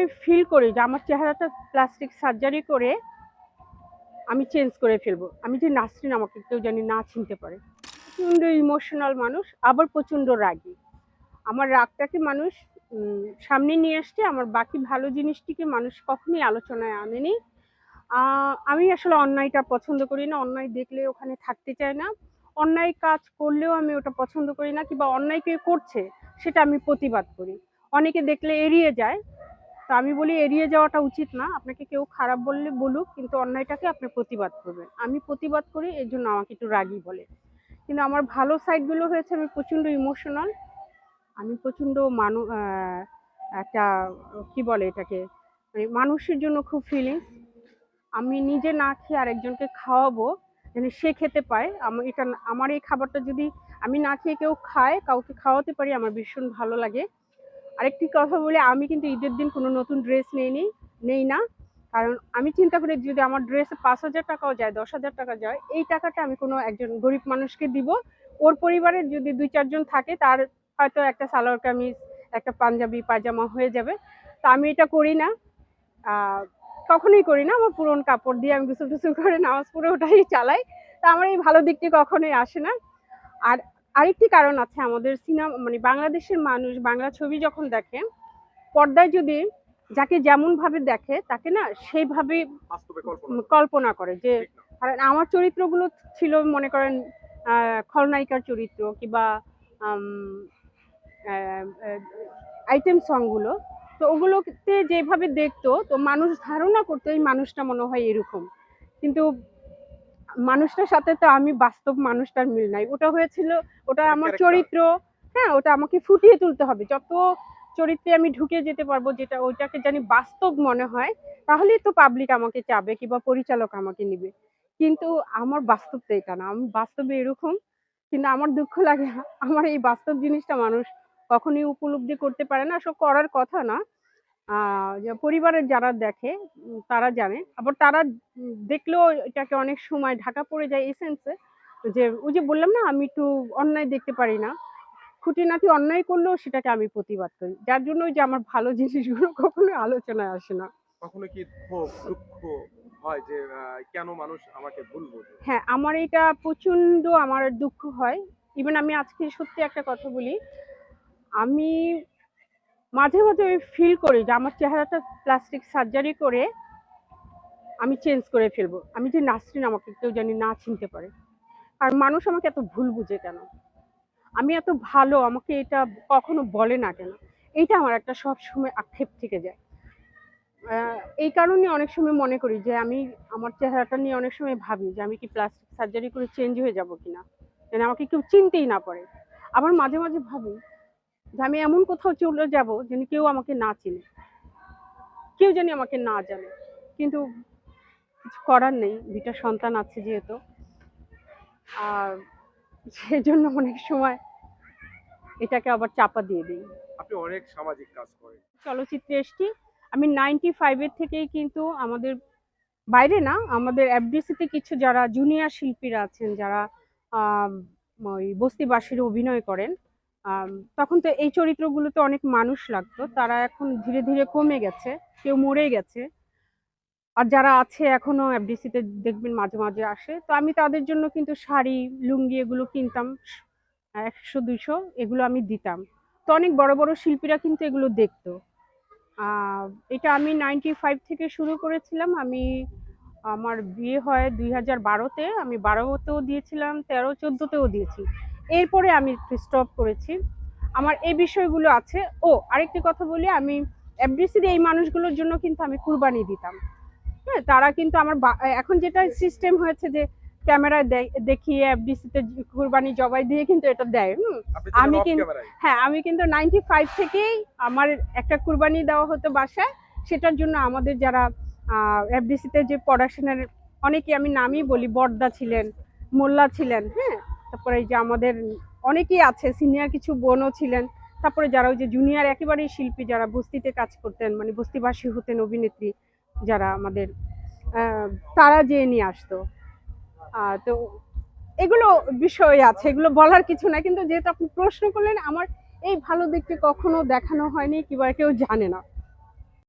আমি ফিল করি যে আমার চেহারাটা প্লাস্টিক সার্জারি করে আমি চেঞ্জ করে ফেলব। আমি যে নাসরিন আমাকে কেউ জানি না চিনতে পারে। প্রচণ্ড ইমোশনাল মানুষ, আবার প্রচণ্ড রাগী। আমার রাগটাকে মানুষ সামনে নিয়ে আসছে, আমার বাকি ভালো জিনিসটিকে মানুষ কখনোই আলোচনায় আনেনি। আমি আসলে অন্যায়টা পছন্দ করি না, অন্যায় দেখলে ওখানে থাকতে চাই না। অন্যায় কাজ করলেও আমি ওটা পছন্দ করি না, কিংবা অন্যায় কেউ করছে, সেটা আমি প্রতিবাদ করি। অনেকে দেখলে এড়িয়ে যায় তো আমি বলি এড়িয়ে যাওয়াটা উচিত না। আপনাকে কেউ খারাপ বললে বলুক, কিন্তু অন্যায়টাকে আপনি প্রতিবাদ করবেন। আমি প্রতিবাদ করি, এর জন্য আমাকে একটু রাগী বলে। কিন্তু আমার ভালো সাইডগুলো হয়েছে, আমি প্রচণ্ড ইমোশনাল আমি প্রচণ্ড মানু একটা, কি বলে এটাকে মানে মানুষের জন্য খুব ফিলিংস আমি নিজে না খেয়ে আরেকজনকে খাওয়াবো, যেন সে খেতে পায়। আমার এটা, আমার এই খাবারটা যদি আমি না খেয়ে কেউ খায়, কাউকে খাওয়াতে পারি, আমার ভীষণ ভালো লাগে। আরেকটি কথা বলে, আমি কিন্তু ঈদের দিন কোনো নতুন ড্রেস নেইনি, নেই না। কারণ আমি চিন্তা করি যদি আমার ড্রেসে পাঁচ হাজার টাকাও যায়, দশ হাজার টাকা যায়, এই টাকাটা আমি কোনো একজন গরিব মানুষকে দিব। ওর পরিবারের যদি দুই চারজন থাকে, তার হয়তো একটা সালোয়ার কামিজ, একটা পাঞ্জাবি, পায়জামা হয়ে যাবে। তা আমি এটা করি না। কখনোই করি না। আমার পুরনো কাপড় দিয়ে আমি গুসল টুসল করে নামাজ পড়ে ওটাই চালাই। তা আমার এই ভালো দিকটি কখনোই আসে না। আর আরেকটি কারণ আছে আমাদের সিনেমা মানে বাংলাদেশের মানুষ বাংলা ছবি যখন দেখে পর্দায় যদি যাকে যেমন ভাবে দেখে তাকে না সেইভাবে কল্পনা করে। যে আমার চরিত্রগুলো ছিল মনে করেন খলনায়িকার চরিত্র কিংবা আইটেম সংগুলো তো ওগুলোতে যেভাবে দেখতো তো মানুষ ধারণা করতো এই মানুষটা মনে হয় এরকম। কিন্তু মানুষটার সাথে তো আমি বাস্তব মানুষটার মিল নাই। ওটা হয়েছিল ওটা আমার চরিত্র হ্যাঁ ওটা আমাকে ফুটিয়ে তুলতে হবে। যত চরিত্রে আমি ঢুকে যেতে পারব যেটা ওইটাকে জানি বাস্তব মনে হয় তাহলেই তো পাবলিক আমাকে চাবে কিংবা পরিচালক আমাকে নিবে। কিন্তু আমার বাস্তব তো এটা না। আমি বাস্তবে এরকম কিন্তু আমার দুঃখ লাগে আমার এই বাস্তব জিনিসটা মানুষ কখনোই উপলব্ধি করতে পারে না। সব করার কথা না। পরিবারের যারা দেখে তারা জানে। আবার তারা দেখলেও এটাকে অনেক সময় ঢাকা পড়ে যায় এই সেন্সে যে ওই যে বললাম না আমি একটু অন্যায় দেখতে পারি না। খুঁটিনাটি অন্যায় করলেও সেটাকে আমি প্রতিবাদ করি। যার জন্য ওই যে আমার ভালো জিনিসগুলো কখনো আলোচনায় আসে না। কখনো কি ক্ষোভ দুঃখ হয় যে কেন মানুষ আমাকে ভুল বোঝে? হ্যাঁ আমার এটা প্রচণ্ড আমার দুঃখ হয়। ইভেন আমি আজকে সত্যি একটা কথা বলি। আমি মাঝে মাঝে আমি ফিল করি যে আমার চেহারাটা প্লাস্টিক সার্জারি করে আমি চেঞ্জ করে ফেলব। আমি যে নাসরিন আমাকে, কেউ জানি না চিনতে পারে। আর মানুষ আমাকে এত ভুল বুঝে কেন? আমি এত ভালো, আমাকে এটা কখনো বলে না কেন? এইটা আমার একটা সব সময় আক্ষেপ থেকে যায়। এই কারণে অনেক সময় মনে করি যে আমি আমার চেহারাটা নিয়ে অনেক সময় ভাবি যে আমি কি প্লাস্টিক সার্জারি করে চেঞ্জ হয়ে যাব কিনা? যেন আমাকে কেউ চিনতেই না পারে। আবার মাঝে মাঝে ভাবি যে আমি এমন কোথাও চলে যাব যেন কেউ আমাকে না চিনে। কেউ জানি আমাকে না জানে। কিন্তু কিছু করার নেই। দুইটা সন্তান আছে যেহেতু। আর সেজন্য অনেক সময় এটাকে আবার চাপা দিয়ে দিই। আপনি অনেক সামাজিক কাজ করেন। চলচ্চিত্রে এসছি। আমি নাইনটি ফাইভের থেকেই কিন্তু আমাদের বাইরে না আমাদের এফডিসিতে কিছু যারা জুনিয়র শিল্পীরা আছেন যারা ওই বস্তিবাসীর অভিনয় করেন তখন তো এই চরিত্রগুলোতে অনেক মানুষ লাগতো। তারা এখন ধীরে ধীরে কমে গেছে, কেউ মরে গেছে। আর যারা আছে এখনও এফডিসিতে দেখবেন মাঝে মাঝে আসে। তো আমি তাদের জন্য কিন্তু শাড়ি, লুঙ্গি এগুলো কিনতাম, একশো দুশো এগুলো আমি দিতাম। তো অনেক বড় বড় শিল্পীরা কিন্তু এগুলো দেখতো। এটা আমি নাইনটি ফাইভ থেকে শুরু করেছিলাম। আমি, আমার বিয়ে হয় দুই হাজার বারোতে। আমি বারোতেও দিয়েছিলাম, তেরো, চোদ্দোতেও দিয়েছি। এরপরে আমি একটু স্টপ করেছি। আমার এই বিষয়গুলো আছে। ও আরেকটি কথা বলি আমি এফডিসির এই মানুষগুলোর জন্য কিন্তু আমি কুরবানি দিতাম। হ্যাঁ তারা কিন্তু আমার বা- এখন যেটা সিস্টেম হয়েছে যে ক্যামেরায় দেখিয়ে এফডিসিতে কুরবানি জবাই দিয়ে কিন্তু এটা দেয় হুম? আমি আমি কিন্তু- হ্যাঁ আমি কিন্তু নাইনটি ফাইভ থেকেই আমার একটা কুরবানি দেওয়া হতো বাসায়। সেটার জন্য আমাদের যারা এফডিসিতে যে পড়াশোনার অনেকে আমি নামই বলি বর্দা ছিলেন মোল্লা ছিলেন হ্যাঁ? তারপরে যে আমাদের অনেকেই আছে সিনিয়র কিছু বোনও ছিলেন। তারপরে যারা ওই যে জুনিয়র একেবারেই শিল্পী যারা বস্তিতে কাজ করতেন মানে বস্তিবাসী হতেন অভিনেত্রী যারা আমাদের তারা যেয়ে নিয়ে আসতো। তো এগুলো বিষয় আছে, এগুলো বলার কিছু না কিন্তু যেহেতু আপনি প্রশ্ন করলেন, আমার এই ভালো দিকটি কখনো দেখানো হয়নি, কিংবা কেউ জানে না।